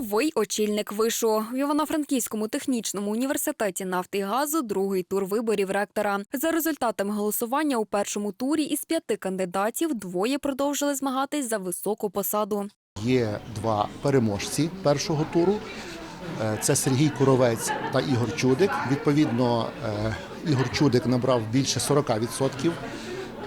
Новий очільник вишу в Івано-Франківському технічному університеті нафти і газу другий тур виборів ректора. За результатами голосування у першому турі із п'яти кандидатів двоє продовжили змагатись за високу посаду. Є два переможці першого туру. Е, Це Сергій Куровець та Ігор Чудик. Відповідно, е, Ігор Чудик набрав більше 40% е,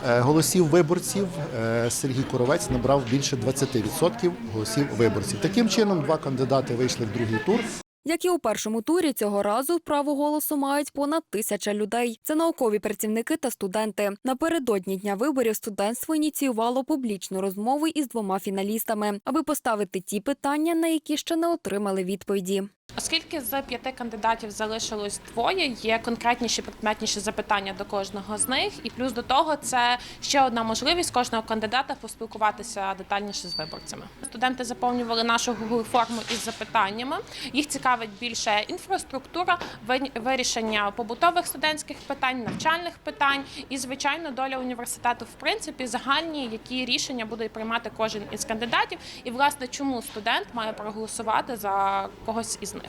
голосів виборців. Е, Сергій Куровець набрав більше 20% голосів виборців. Таким чином, два кандидати вийшли в другий тур. Як і у першому турі, цього разу право голосу мають понад тисяча людей. Це наукові працівники та студенти. Напередодні дня виборів студентство ініціювало публічну розмову із двома фіналістами, аби поставити ті питання, на які ще не отримали відповіді. Оскільки з п'яти кандидатів залишилось двоє, є конкретніші, предметніші запитання до кожного з них, і плюс до того це ще одна можливість кожного кандидата поспілкуватися детальніше з виборцями. Студенти заповнювали нашу Google форму із запитаннями. Їх цікавить більше інфраструктура, ви- вирішення побутових студентських питань, навчальних питань і, звичайно, доля університету в принципі загальні, які рішення буде приймати кожен із кандидатів, і власне чому студент має проголосувати за когось із них.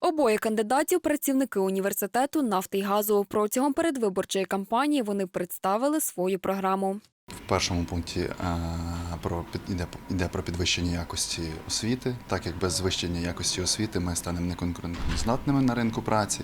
Обоє кандидатів працівники університету нафти й газу. Протягом передвиборчої кампанії вони представили свою програму. В першому пункті е, про іде про підвищення якості освіти, так як без звищення якості освіти ми станемо неконкурентоздатними на ринку праці.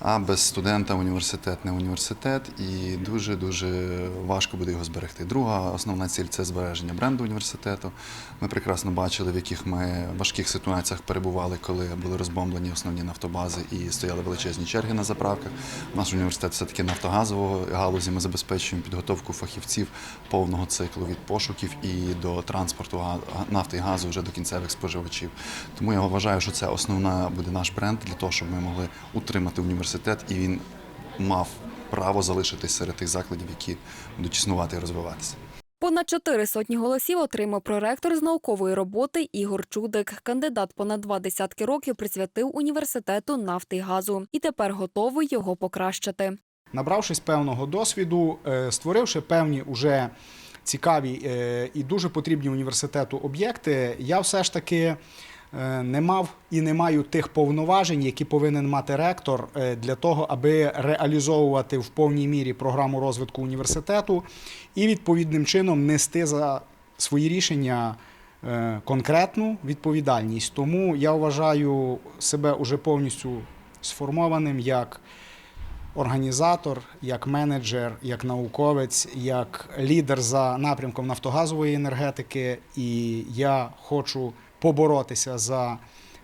А без студента університет не університет, і дуже дуже важко буде його зберегти. Друга основна ціль це збереження бренду університету. Ми прекрасно бачили, в яких ми важких ситуаціях перебували, коли були розбомблені основні нафтобази і стояли величезні черги на заправках. Наш університет все таки нафтогазового галузі. Ми забезпечуємо підготовку фахівців повного циклу від пошуків і до транспорту нафти і газу вже до кінцевих споживачів. Тому я вважаю, що це основна буде наш бренд для того, щоб ми могли утримати університет, і він мав право залишитись серед тих закладів, які будуть існувати і розвиватися. Понад чотири сотні голосів отримав проректор з наукової роботи Ігор Чудик. Кандидат понад два десятки років присвятив університету нафти й газу і тепер готовий його покращити. Набравшись певного досвіду, е, створивши певні уже цікаві е, і дуже потрібні університету об'єкти, я все ж таки е, не мав і не маю тих повноважень, які повинен мати ректор для того, аби реалізовувати в повній мірі програму розвитку університету і відповідним чином нести за свої рішення конкретну відповідальність. Тому я вважаю себе уже повністю сформованим як організатор, як менеджер, як науковець, як лідер за напрямком нафтогазової енергетики. І я хочу поборотися за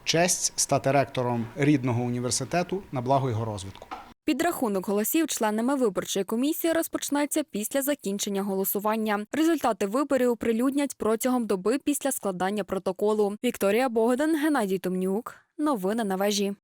честь стати ректором рідного університету на благо його розвитку. Підрахунок голосів членами виборчої комісії розпочнеться після закінчення голосування. Результати виборів оприлюднять протягом доби після складання протоколу. Вікторія Богдан, Геннадій Томнюк. Новини на вежі.